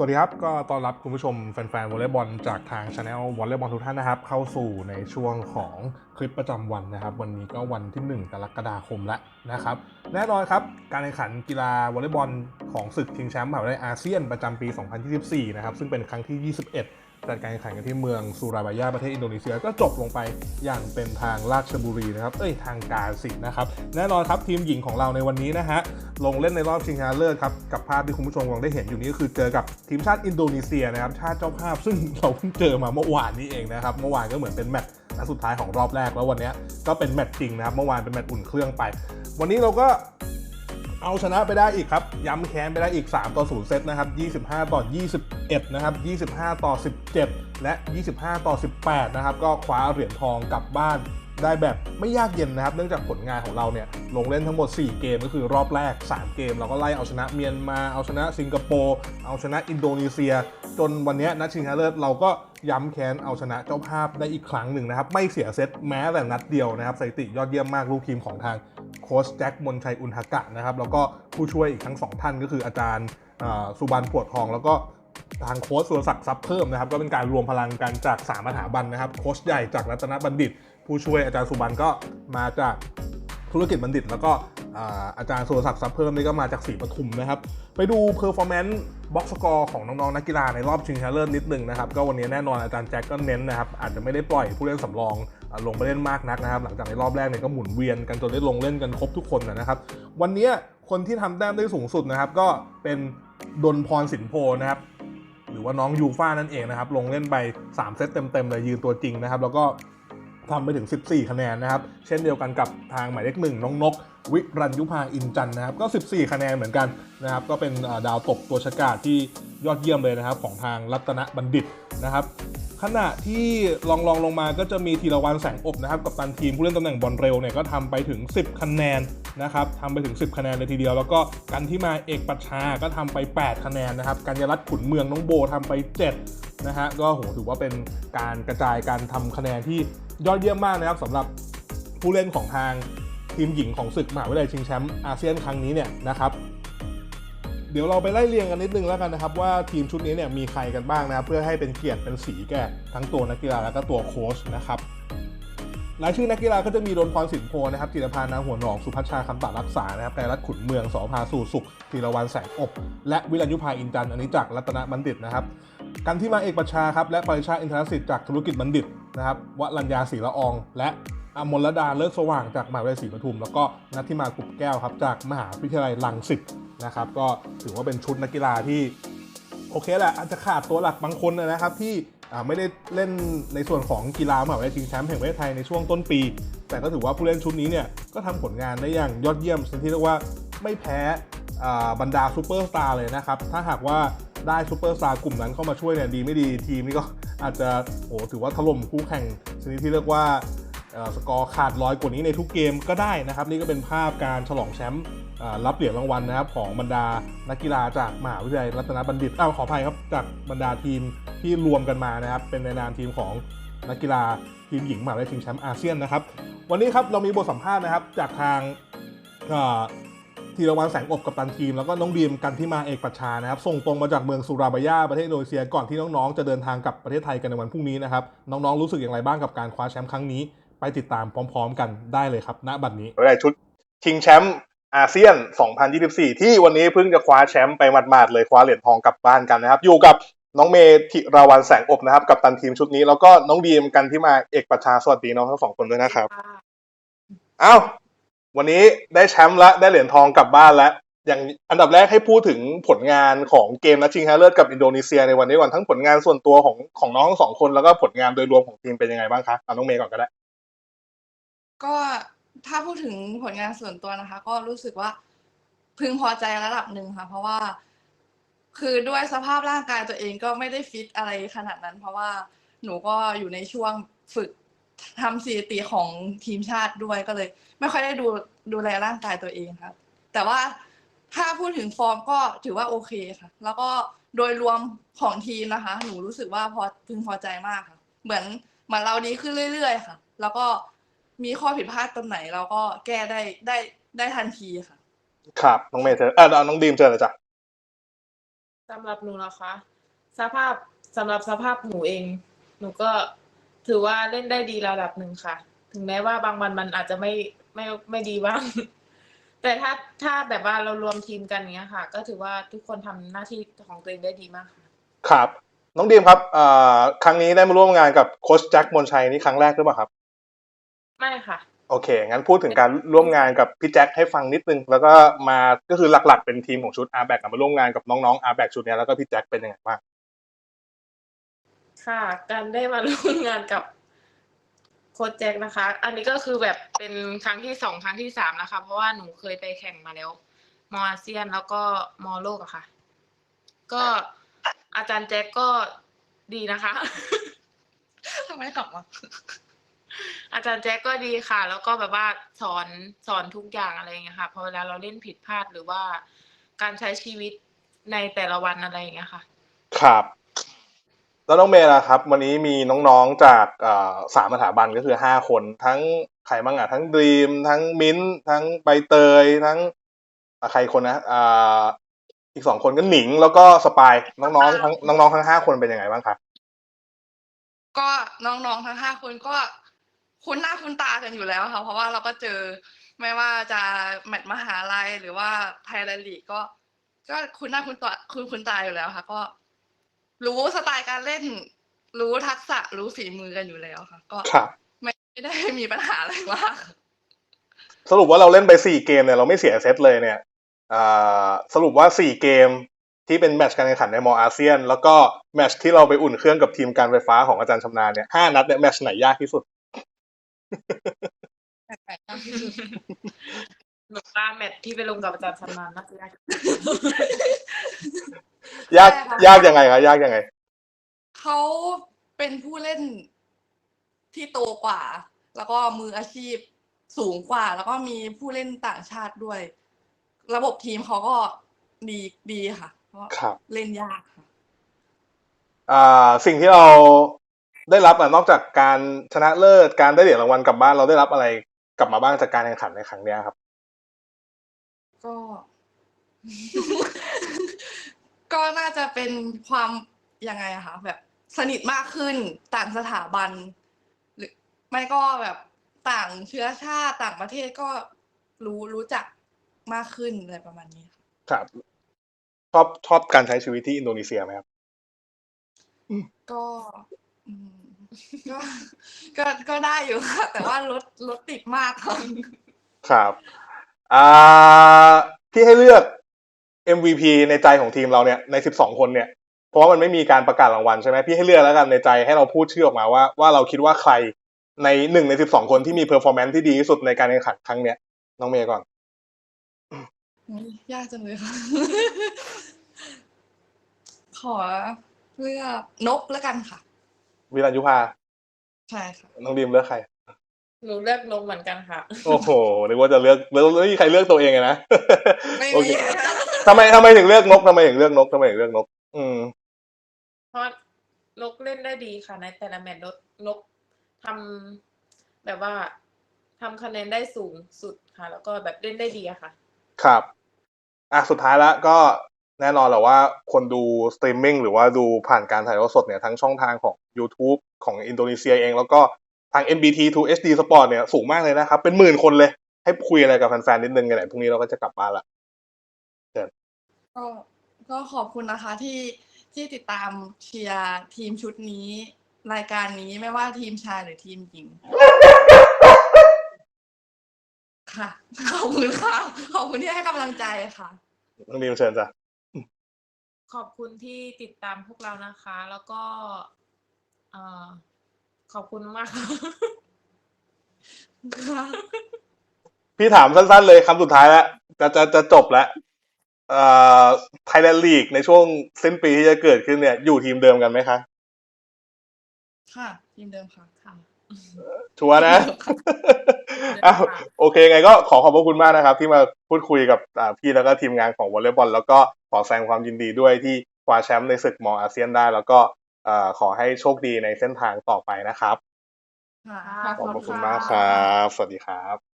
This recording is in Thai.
สวัสดีครับ ก็ต้อนรับคุณผู้ชมแฟนๆวอลเลย์บอลจากทางช anel วอลเลย์บอลทุกท่านนะครับ เข้าสู่ในช่วงของคลิปประจำวันนะครับ วันนี้ก็วันที่ 1 กรกฎาคมแล้วนะครับ แน่นอนครับ การแข่งขันกีฬาวอลเลย์บอลของศึกชิงแชมป์มหาวิทยาลัยอาเซียนประจำปี 2024 นะครับ ซึ่งเป็นครั้งที่ 21 จัดการแข่งขันกันที่เมืองสุราบายาประเทศอินโดนีเซียก็จบลงไปอย่างเป็นทางราชบุรีนะครับ เอ้ยทางการสินะครับ แน่นอนครับทีมหญิงของเราในวันนี้นะฮะ ลงเล่นในรอบชิงชนะเลิศครับ กับภาพที่คุณผู้ชมกำลังได้เห็นอยู่นี้ก็คือเจอกับทีมชาติอินโดนีเซียนะครับ ชาติเจ้าภาพซึ่งเราเพิ่งเจอมาเมื่อวานนี้เองนะครับ เมื่อวานก็เหมือนเป็นแมตช์นัดสุดท้ายของรอบแรกแล้ววันนี้ก็เป็นแมตช์จริงนะครับ เมื่อวานเป็นแมตช์อุ่นเครื่องไป วันนี้เราก็ เอาชนะไปได้อีกครับ ย้ำแค้นไปได้อีก 3 ต่อ 0 เซตนะครับ 25 ต่อ 21 นะครับ 25 ต่อ 17 และ 25 ต่อ 18 นะครับ ก็คว้าเหรียญทองกลับบ้านได้แบบไม่ยากเย็นนะครับ เนื่องจากผลงานของเราเนี่ย ลงเล่นทั้งหมด 4 เกมก็คือรอบแรก 3 เกม เราก็ไล่เอาชนะเมียนมา เอาชนะสิงคโปร์ เอาชนะอินโดนีเซีย จนวันนี้นัดชิงชนะเลิศเราก็ย้ำแค้นเอาชนะเจ้าภาพได้อีกครั้งหนึ่งนะครับ ไม่เสียเซตแม้แต่นัดเดียวนะครับสถิติยอดเยี่ยมมากลูกทีมของทาง โค้ชแจ็คมนชัยอุณหกะนะครับแล้วก็ผู้ช่วยอีกทั้งสองท่านก็คืออาจารย์สุบันปวดทอง แล้วก็ทางโค้ชสุรศักดิ์ซับเพิ่มนะครับก็เป็นการรวมพลังกันจากสามสถาบันนะครับโค้ชใหญ่จากรัตนบัณฑิต ผู้ช่วยอาจารย์สุบันก็มาจาก ธุรกิจบัณฑิต แล้วก็อาอาจารย์สุรศักดิ์ทรัพย์เพิ่มนี่ก็มาจากศรีปทุมนะครับ ไปดูเพอร์ฟอร์แมนซ์บ็อกสกอร์ของน้องๆนักกีฬาในรอบชิงชนะเลิศนิดหนึ่งนะครับ ก็วันนี้แน่นอนอาจารย์แจ็คก็เน้นนะครับ อาจจะไม่ได้ปล่อยผู้เล่นสำรองลงไปเล่นมากนักนะครับ หลังจากในรอบแรกเนี่ยก็หมุนเวียนกันจนได้ลงเล่นกันครบทุกคนนะครับ วันนี้คนที่ทำแต้มได้สูงสุดนะครับก็เป็นดนพรสินโพนะครับหรือว่าน้องยูฟ่านั่นเองนะครับลงเล่นไป 3 เซตเต็มๆเลยยืนตัวจริงนะครับแล้วก็ ทำไปถึง 14 คะแนนนะครับ เช่นเดียวกันกับทางหมายเลขหนึ่งน้องนก วิรัญยุพาอินจันนะครับ ก็ 14 คะแนนเหมือนกันนะครับ ก็เป็นดาวตกตัวชะกาดที่ยอดเยี่ยมเลยนะครับ ของทางรัตนบัณฑิตนะครับขณะที่ลองลองลงมาก็จะมีธีรวันแสงอบนะครับ กับตันทีมผู้เล่นตำแหน่งบอลเร็วเนี่ยก็ทำไปถึง 10 คะแนนนะครับทำไปถึง 10 คะแนนเลยทีเดียว แล้วก็กันที่มาเอกปัชชาก็ทำไป 8 คะแนนนะครับกัญญรัตน์ขุนเมืองน้องโบทำไป 7 นะฮะก็โหถือว่าเป็นการกระจายการทำคะแนนที่ ยอดเยี่ยมมากนะครับสำหรับผู้เล่นของทางทีมหญิงของศึกมหาวิทยาลัยชิงแชมป์อาเซียนครั้งนี้เนี่ยนะครับ เดี๋ยวเราไปไล่เรียงกันนิดนึงแล้วกันนะครับ ว่าทีมชุดนี้เนี่ยมีใครกันบ้างนะครับเพื่อให้เป็นเกียรติเป็นสีแก่ทั้งตัวนักกีฬาแล้วก็ตัวโค้ชนะครับรายชื่อนักกีฬาก็จะมีดนพรสินโพนะครับจิรพานาหัวหนองสุพัชชาคำตารักษานะครับไกรรัตขุนเมืองสอพาสู่สุขธีรวันแสงอบ และวิรัญยุพาอินจันอันนี้จากรัตนบัณฑิตนะครับกันที่มาเอกประชาครับและปริชาอินทรสิทธิ์จากธุรกิจบัณฑิต นะครับวรัญญาศรีละออง และอมลดาเลิศสว่างจากมหาวิทยาลัยศรีปทุม แล้วก็นัทธิมากุบแก้วครับจากมหาวิทยาลัยรังสิตนะครับ ก็ถือว่าเป็นชุดนักกีฬาที่โอเคแหละอาจจะขาดตัวหลักบางคนนะครับที่ไม่ได้เล่นในส่วนของกีฬามหาวิทยาลัยชิงแชมป์แห่งประเทศไทยในช่วงต้นปี แต่ก็ถือว่าผู้เล่นชุดนี้เนี่ยก็ทำผลงานได้อย่างยอดเยี่ยมชนิดที่เรียกว่าไม่แพ้บรรดาซูเปอร์สตาร์เลยนะครับ ถ้าหากว่าได้ซูเปอร์สตาร์กลุ่มนั้นเข้ามาช่วยเนี่ยดีไม่ดีทีมนี้ก็ อาจจะโอ้ถือว่าถล่มคู่แข่งชนิดที่เรียกว่าสกอร์ขาดลอยกว่านี้ในทุกเกมก็ได้นะครับ นี่ก็เป็นภาพการฉลองแชมป์รับเหรียญรางวัลนะครับของบรรดานักกีฬาจากมหาวิทยาลัยรัตนบัณฑิตอ้าวขออภัยครับจากบรรดาทีมที่รวมกันมานะครับ เป็นในนามทีมของนักกีฬาทีมหญิงมหาวิทยาลัยชิงแชมป์อาเซียนนะครับ วันนี้ครับเรามีบทสัมภาษณ์นะครับจากทาง ธีรวันแสงอบกับตันทีม แล้วก็น้องดีมกันที่มาเอกปัชชานะครับ ส่งตรงมาจากเมืองสุราบายาประเทศอินโดนีเซียก่อนที่น้องๆจะเดินทางกลับประเทศไทยกันในวันพรุ่งนี้นะครับ น้องๆรู้สึกอย่างไรบ้างกับการคว้าแชมป์ครั้งนี้ ไปติดตามพร้อม ๆ กันได้เลยครับ ณบัดนี้ในชุดชิงแชมป์อาเซียน 2024 ที่วันนี้เพิ่งจะคว้าแชมป์ไปหมาดๆเลยคว้าเหรียญทองกลับบ้านกันนะครับ อยู่กับน้องเมธิราวันแสงอบนะครับ กับตันทีมชุดนี้ แล้วก็น้องดีมกันที่มาเอกปัชชาสวัสดีน้องทั้งสองคนด้วยนะครับ เอ้า วันนี้ได้แชมป์และได้เหรียญทองกลับบ้านแล้ว อย่างอันดับแรกให้พูดถึงผลงานของเกมนัดชิงชนะเลิศกับอินโดนีเซียในวันนี้ก่อนทั้งผลงานส่วนตัวของของน้องทั้งสองคนแล้วก็ผลงานโดยรวมของทีมเป็นยังไงบ้างคะเอาน้องเมย์ก่อนก็ได้ ก็ถ้าพูดถึงผลงานส่วนตัวนะคะ ก็รู้สึกว่าพึงพอใจระดับหนึ่งค่ะ เพราะว่า คือด้วยสภาพร่างกายตัวเองก็ไม่ได้ฟิตอะไรขนาดนั้น เพราะว่าหนูก็อยู่ในช่วงฝึก ทำสถิติของทีมชาติด้วยก็เลย ไม่ค่อยได้ดูดูแลร่างกายตัวเองครับ แต่ว่าถ้าพูดถึงฟอร์มก็ถือว่าโอเคค่ะ แล้วก็โดยรวมของทีมนะคะ หนูรู้สึกว่าพอพึงพอใจมากค่ะ เหมือนเหมือนเราดีขึ้นเรื่อย ๆ ค่ะ แล้วก็มีข้อผิดพลาดตรงไหนเราก็แก้ได้ได้ได้ทันทีค่ะ ครับน้องเมย์เจอเออเอาน้องดีมเจอเลยจ้ะสำหรับหนูนะคะ สภาพสำหรับสภาพหนูเอง หนูก็ ถือว่าเล่นได้ดีระดับหนึ่งค่ะ ถึงแม้ว่าบางวันมันอาจจะไม่ไม่ไม่ดีบ้าง แต่ถ้าถ้าแบบว่าเรารวมทีมกันเนี้ยค่ะ ก็ถือว่าทุกคนทำหน้าที่ของตัวเองได้ดีมากค่ะ ครับ น้องดีมครับเอ่อครั้งนี้ได้มาร่วมงานกับโค้ชแจ็คมนชัยนี่ครั้งแรกหรือเปล่าครับ ไม่ค่ะโอเค งั้นพูดถึงการร่วมงานกับพี่แจ็คให้ฟังนิดนึง แล้วก็มาก็คือหลักๆเป็นทีมของชุด r b a c มาร่วมงานกับน้องๆ r b a c ชุดเนี้ยแล้วก็พี่แจ็คเป็นยังไงบ้าง ค่ะ การได้มาร่วมงานกับโค้ชแจ็คนะคะ อันนี้ก็คือแบบเป็นครั้งที่สองครั้งที่สามนะคะ เพราะว่าหนูเคยไปแข่งมาแล้ว มออาเซียนแล้วก็มอโลกอะค่ะ ก็อาจารย์แจ็คก็ดีนะคะทำไมกลับมาอาจารย์แจ็คก็ดีค่ะ แล้วก็แบบว่าสอนสอนทุกอย่างอะไรอย่างเงี้ยค่ะพอเวลาเราเล่นผิดพลาดหรือว่า การใช้ชีวิตในแต่ละวันอะไรอย่างเงี้ยค่ะ ครับ แล้วน้องเมย์ล่ะครับ วันนี้มีน้องๆจากสามสถาบันก็คือห้าคน ทั้งใครบ้างอะทั้งดีมทั้งมิ้นทั้งใบเตยทั้งใครคนนะอ่าอีกสองคนก็หนิงแล้วก็สปายน้องๆทั้งน้องๆทั้งห้าคนเป็นยังไงบ้างครับก็น้องๆทั้งห้าคนก็คุ้นหน้าคุ้นตากันอยู่แล้วค่ะเพราะว่าเราก็เจอไม่ว่าจะแมตช์มหาลัยหรือว่าไทยแลนด์ลีกก็ ก็คุ้นหน้าคุ้นตาคุ้นคุ้นตาอยู่แล้วค่ะ ก็ รู้สไตล์การเล่น รู้ทักษะรู้ฝีมือกันอยู่แล้วค่ะ ก็ครับไม่ไม่ได้มีปัญหาอะไรมากสรุปว่าเราเล่นไปสี่เกมเนี่ยเราไม่เสียเซตเลยเนี่ยอ่าสรุปว่าสี่เกมที่เป็นแมตช์การแข่งขันในมออาเซียน แล้วก็แมตช์ที่เราไปอุ่นเครื่องกับทีมการไฟฟ้าของอาจารย์ชำนาญเนี่ยห้านัดเนี่ยแมตช์ไหนยากที่สุดหนูว่าแมตช์ที่ไปลงกับอาจารย์ชำนาญน่าจะยาก ยากใช่ค่ะยากยังไงครับยากยังไง เขาเป็นผู้เล่นที่โตกว่า แล้วก็มืออาชีพสูงกว่า แล้วก็มีผู้เล่นต่างชาติด้วย ระบบทีมเขาก็ดีดีค่ะเพราะครับเล่นยากค่ะอ่าสิ่งที่เราได้รับอะนอกจากการชนะเลิศการได้เหรียญรางวัลกลับบ้านเราได้รับอะไรกลับมาบ้างจากการแข่งขันในครั้งเนี้ยครับ ก็ ก็น่าจะเป็นความยังไงอะคะแบบสนิทมากขึ้นต่างสถาบัน หรือไม่ก็แบบต่างเชื้อชาติต่างประเทศก็รู้รู้จักมากขึ้นอะไรประมาณนี้ค่ะครับ ชอบชอบการใช้ชีวิตที่อินโดนีเซียไหมครับ ก็อืมก็ก็ก็ได้อยู่ค่ะ แต่ว่ารถรถติดมากค่ะครับ อ่า พี่ให้เลือก MVP ในใจของทีมเราเนี่ยใน 12 คนเนี่ยเพราะว่ามันไม่มีการประกาศรางวัลใช่ไหมพี่ให้เลือกแล้วกันในใจให้เราพูดชื่อออกมาว่าว่าเราคิดว่าใครในหนึ่งใน 12 คนที่มีเพอร์ฟอร์แมนซ์ที่ดีที่สุดในการแข่งขันครั้งเนี้ยน้องเมย์ก่อนอุ๊ยยากจังเลยค่ะ ขอเลือกนกแล้วกันค่ะ วิรัญยุภาใช่ค่ะน้องดีมเลือกใครหนูเลือกลงเหมือนกันค่ะ โอ้โหนึกว่าจะเลือกเลือกไม่มีใครเลือกตัวเองเลยนะไม่โอมีเค ทำไมทำไมถึงเลือกนกทำไมถึงเลือกนกทำไมถึงเลือกนก อืม เพราะนกเล่นได้ดีค่ะ ในแต่ละแมตช์นกนกทำแบบว่าทำคะแนนได้สูงสุดค่ะ แล้วก็แบบเล่นได้ดีอะค่ะ ครับ อะ สุดท้ายแล้วก็แน่นอนแหละว่าคนดูสตรีมมิ่งหรือว่าดูผ่านการถ่ายทอดสดเนี่ยทั้งช่องทางของ YouTube ของอินโดนีเซียเอง แล้วก็ทาง NBT 2 HD Sport เนี่ยสูงมากเลยนะครับ เป็นหมื่นคนเลย ให้คุยอะไรกับแฟนๆนิดนึงกันไหนพรุ่งนี้เราก็จะกลับบ้านละ ก็ก็ขอบคุณนะคะที่ที่ติดตามเชียร์ทีมชุดนี้ รายการนี้ไม่ว่าทีมชายหรือทีมหญิง ค่ะ ขอบคุณค่ะ ขอบคุณที่ให้กำลังใจค่ะ น้องดีมเชิญจ้ะขอบคุณที่ติดตามพวกเรานะคะ แล้วก็เอ่อขอบคุณมากค่ะค่ะ พี่ถามสั้นๆเลยคำสุดท้ายแล้วจะจะจะจบแล้วเอ่อ ไทยแลนด์ลีกในช่วงสิ้นปีที่จะเกิดขึ้นเนี่ย อยู่ทีมเดิมกันไหมคะ ค่ะทีมเดิมค่ะค่ะชัวร์นะอ้าวโอเคไงก็ขอขอบพระคุณมากนะครับ ที่มาพูดคุยกับอ่าพี่แล้วก็ทีมงานของวอลเลย์บอลแล้วก็ขอแสดงความยินดีด้วยที่คว้าแชมป์ในศึกมออาเซียนได้ แล้วก็อ่าขอให้โชคดีในเส้นทางต่อไปนะครับค่ะขอบขอบพระคุณค่ะมากครับ สวัสดีครับ